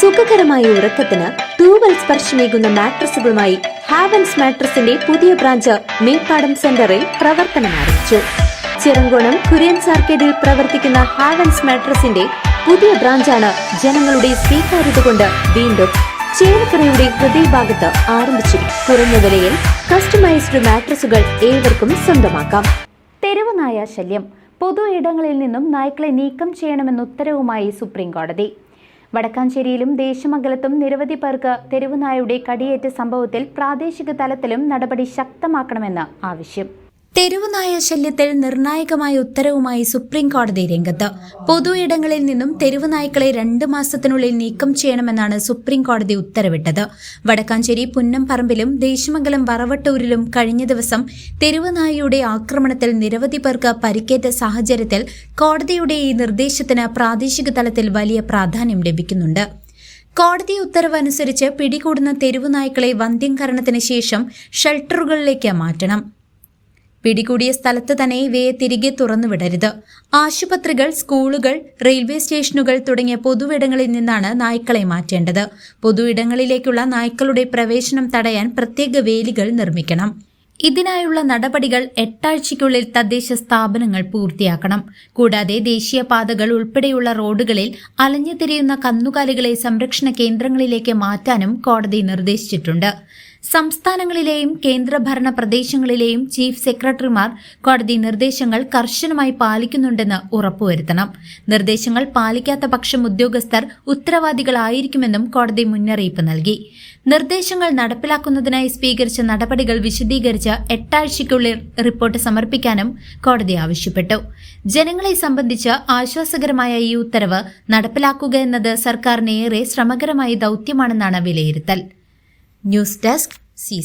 സുഖകരമായ ഉറക്കത്തിന് തൂവൽ സ്പർശമേകുന്ന മാട്രസുകളുമായി ഹാവൻസ് മാട്രസിന്റെ പുതിയ ബ്രാഞ്ച് മേപ്പാടം സെന്ററിൽ പ്രവർത്തനം ആരംഭിച്ചു. ചിറങ്കോണം കുര്യൻ സാർക്കേഡിൽ പ്രവർത്തിക്കുന്ന ഹാവൻസ് മാട്രസിന്റെ പുതിയ ബ്രാഞ്ചാണ് ജനങ്ങളുടെ സ്വീകാര്യത കൊണ്ട് വീണ്ടും ചേലക്കരയുടെ ഹൃദയഭാഗത്ത് ആരംഭിച്ചു. കുറഞ്ഞ വിലയിൽ കസ്റ്റമൈസ്ഡ് മാട്രസുകൾ ഏവർക്കും സ്വന്തമാക്കാം. തെരുവ് നായ ശല്യം പൊതു ഇടങ്ങളിൽ നിന്നും നായ്ക്കളെ നീക്കം ചെയ്യണമെന്ന ഉത്തരവുമായി സുപ്രീം കോടതി വടക്കാഞ്ചേരിയിലും ദേശമംഗലത്തും നിരവധി പേർക്ക് തെരുവുനായുടെ കടിയേറ്റ സംഭവത്തിൽ പ്രാദേശിക തലത്തിലും നടപടി ശക്തമാക്കണമെന്ന് ആവശ്യം. തെരുവുനായ ശല്യത്തിൽ നിർണായകമായ ഉത്തരവുമായി സുപ്രീം കോടതി രംഗത്ത്. പൊതു ഇടങ്ങളിൽ നിന്നും തെരുവുനായ്ക്കളെ രണ്ട് മാസത്തിനുള്ളിൽ നീക്കം ചെയ്യണമെന്നാണ് സുപ്രീം കോടതി ഉത്തരവിട്ടത്. വടക്കാഞ്ചേരി പുന്നംപറമ്പിലും ദേശമംഗലം വറവട്ടൂരിലും കഴിഞ്ഞ ദിവസം തെരുവുനായയുടെ ആക്രമണത്തിൽ നിരവധി പേർക്ക് പരിക്കേറ്റ സാഹചര്യത്തിൽ കോടതിയുടെ ഈ നിർദ്ദേശത്തിന് പ്രാദേശിക തലത്തിൽ വലിയ പ്രാധാന്യം ലഭിക്കുന്നുണ്ട്. കോടതി ഉത്തരവ് അനുസരിച്ച് പിടികൂടുന്ന തെരുവുനായ്ക്കളെ വന്ധ്യംകരണത്തിന് ശേഷം ഷെൽട്ടറുകളിലേക്ക് മാറ്റണം. പിടികൂടിയ സ്ഥലത്ത് തന്നെ ഇവയെ തിരികെ തുറന്നുവിടരുത്. ആശുപത്രികൾ സ്കൂളുകൾ റെയിൽവേ സ്റ്റേഷനുകൾ തുടങ്ങിയ പൊതുവിടങ്ങളിൽ നിന്നാണ് നായ്ക്കളെ മാറ്റേണ്ടത്. പൊതുവിടങ്ങളിലേക്കുള്ള നായ്ക്കളുടെ പ്രവേശനം തടയാൻ പ്രത്യേക വേലികൾ നിർമ്മിക്കണം. ഇതിനായുള്ള നടപടികൾ എട്ടാഴ്ചയ്ക്കുള്ളിൽ തദ്ദേശ സ്ഥാപനങ്ങൾ പൂർത്തിയാക്കണം. കൂടാതെ ദേശീയപാതകൾ ഉൾപ്പെടെയുള്ള റോഡുകളിൽ അലഞ്ഞു തിരിയുന്ന കന്നുകാലികളെ സംരക്ഷണ കേന്ദ്രങ്ങളിലേക്ക് മാറ്റാനും കോടതി നിർദ്ദേശിച്ചിട്ടുണ്ട്. സംസ്ഥാനങ്ങളിലെയും കേന്ദ്രഭരണ പ്രദേശങ്ങളിലെയും ചീഫ് സെക്രട്ടറിമാർ കോടതി നിർദ്ദേശങ്ങൾ കർശനമായി പാലിക്കുന്നുണ്ടെന്ന് ഉറപ്പുവരുത്തണം. നിർദ്ദേശങ്ങൾ പാലിക്കാത്ത പക്ഷം ഉദ്യോഗസ്ഥർ ഉത്തരവാദികളായിരിക്കുമെന്നും കോടതി മുന്നറിയിപ്പ് നൽകി. നിർദ്ദേശങ്ങൾ നടപ്പിലാക്കുന്നതിനായി സ്വീകരിച്ച നടപടികൾ വിശദീകരിച്ച് എട്ടാഴ്ചയ്ക്കുള്ളിൽ റിപ്പോർട്ട് സമർപ്പിക്കാനും കോടതി ആവശ്യപ്പെട്ടു. ജനങ്ങളെ സംബന്ധിച്ച് ആശ്വാസകരമായ ഈ ഉത്തരവ് നടപ്പിലാക്കുക എന്നത് സർക്കാരിന് ഏറെ ശ്രമകരമായ ദൌത്യമാണെന്നാണ് വിലയിരുത്തൽ. News desk C